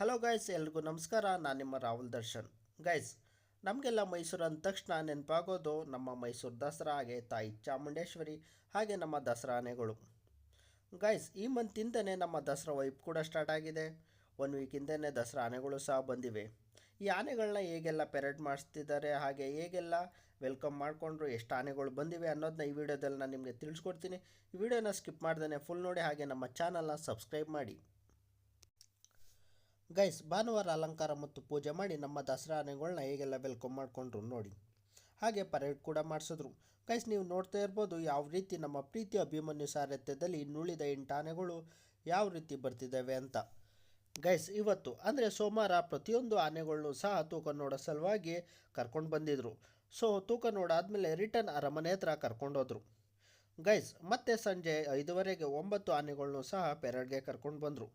Hello guys ಎಲ್ರಿಗೂ ನಮಸ್ಕಾರ. ನಾನು ನಿಮ್ಮ ರಾಹುಲ್ ದರ್ಶನ್. ಗೈಸ್ ನಮಗೆಲ್ಲ ಮೈಸೂರು ಅಂದ ತಕ್ಷಣ ನೆನಪಾಗೋದು ನಮ್ಮ ಮೈಸೂರು ದಸರಾ ಹಾಗೆ ತಾಯಿ ಚಾಮುಂಡೇಶ್ವರಿ ಹಾಗೆ ನಮ್ಮ ದಸರಾ ಆನೆಗಳು. ಗೈಸ್ ಈ ಮಂತಿಂದನೇ ನಮ್ಮ ದಸರಾ ವೈಪ್ ಕೂಡ ಸ್ಟಾರ್ಟ್ ಆಗಿದೆ. ಒನ್ ವೀಕಿಂದನೇ ದಸರಾ ಆನೆಗಳು ಸಹ ಬಂದಿವೆ. ಈ ಆನೆಗಳನ್ನ ಹೇಗೆಲ್ಲ ಪೆರೇಡ್ ಮಾಡಿಸ್ತಿದ್ದಾರೆ, ಹಾಗೆ ಹೇಗೆಲ್ಲ ವೆಲ್ಕಮ್ ಮಾಡಿಕೊಂಡ್ರು, ಎಷ್ಟು ಆನೆಗಳು ಬಂದಿವೆ ಅನ್ನೋದನ್ನ ಈ ವಿಡಿಯೋದಲ್ಲಿ ನಾನು ನಿಮಗೆ ತಿಳಿಸ್ಕೊಡ್ತೀನಿ. ಈ ವಿಡಿಯೋನ ಸ್ಕಿಪ್ ಮಾಡ್ದೇ ಫುಲ್ ನೋಡಿ, ಹಾಗೆ ನಮ್ಮ ಚಾನಲ್ನ ಸಬ್ಸ್ಕ್ರೈಬ್ ಮಾಡಿ. ಗೈಸ್, ಭಾನುವಾರ ಅಲಂಕಾರ ಮತ್ತು ಪೂಜೆ ಮಾಡಿ ನಮ್ಮ ದಸರಾ ಆನೆಗಳನ್ನ ಹೇಗೆಲ್ಲ ವೆಲ್ಕಮ್ ಮಾಡಿಕೊಂಡ್ರು ನೋಡಿ. ಹಾಗೆ ಪರೇಡ್ ಕೂಡ ಮಾಡಿಸಿದ್ರು. ಗೈಸ್, ನೀವು ನೋಡ್ತಾ ಇರ್ಬೋದು ಯಾವ ರೀತಿ ನಮ್ಮ ಪ್ರೀತಿ ಅಭಿಮನ್ಯು ಸಾರಥ್ಯದಲ್ಲಿ ಇನ್ನುಳಿದ ಎಂಟು ಆನೆಗಳು ಯಾವ ರೀತಿ ಬರ್ತಿದ್ದಾವೆ ಅಂತ. ಗೈಸ್, ಇವತ್ತು ಅಂದರೆ ಸೋಮವಾರ ಪ್ರತಿಯೊಂದು ಆನೆಗಳನ್ನು ಸಹ ತೂಕ ನೋಡೋ ಸಲುವಾಗಿ ಕರ್ಕೊಂಡು ಬಂದಿದ್ರು. ಸೊ ತೂಕ ನೋಡಾದಮೇಲೆ ರಿಟರ್ನ್ ಅರಮನೆ ಹತ್ರ ಕರ್ಕೊಂಡೋದ್ರು ಗೈಸ್, ಮತ್ತೆ ಸಂಜೆ ಐದುವರೆಗೆ ಒಂಬತ್ತು ಆನೆಗಳನ್ನು ಸಹ ಪೆರಡ್ಗೆ ಕರ್ಕೊಂಡು ಬಂದರು.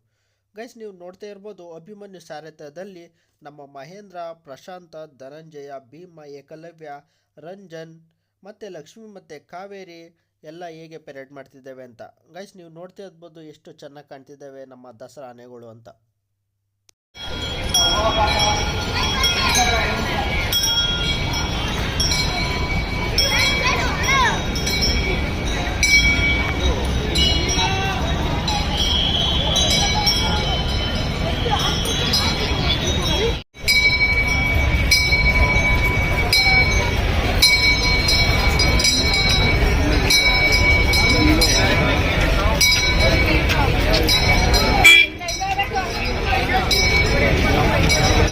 ಗೈಸ್ ನೀವು ನೋಡ್ತಾ ಇರ್ಬೋದು ಅಭಿಮನ್ಯು ಸಾರಥ್ಯದಲ್ಲಿ ನಮ್ಮ ಮಹೇಂದ್ರ, ಪ್ರಶಾಂತ, ಧನಂಜಯ, ಭೀಮ, ಏಕಲವ್ಯ, ರಂಜನ್ ಮತ್ತು ಲಕ್ಷ್ಮಿ ಮತ್ತು ಕಾವೇರಿ ಎಲ್ಲ ಹೇಗೆ ಪೆರೇಡ್ ಮಾಡ್ತಿದ್ದೇವೆ ಅಂತ. ಗೈಸ್ ನೀವು ನೋಡ್ತಾ ಇರ್ಬೋದು ಎಷ್ಟು ಚೆನ್ನಾಗಿ ಕಾಣ್ತಿದ್ದಾವೆ ನಮ್ಮ ದಸರಾ ಆನೆಗಳು ಅಂತ.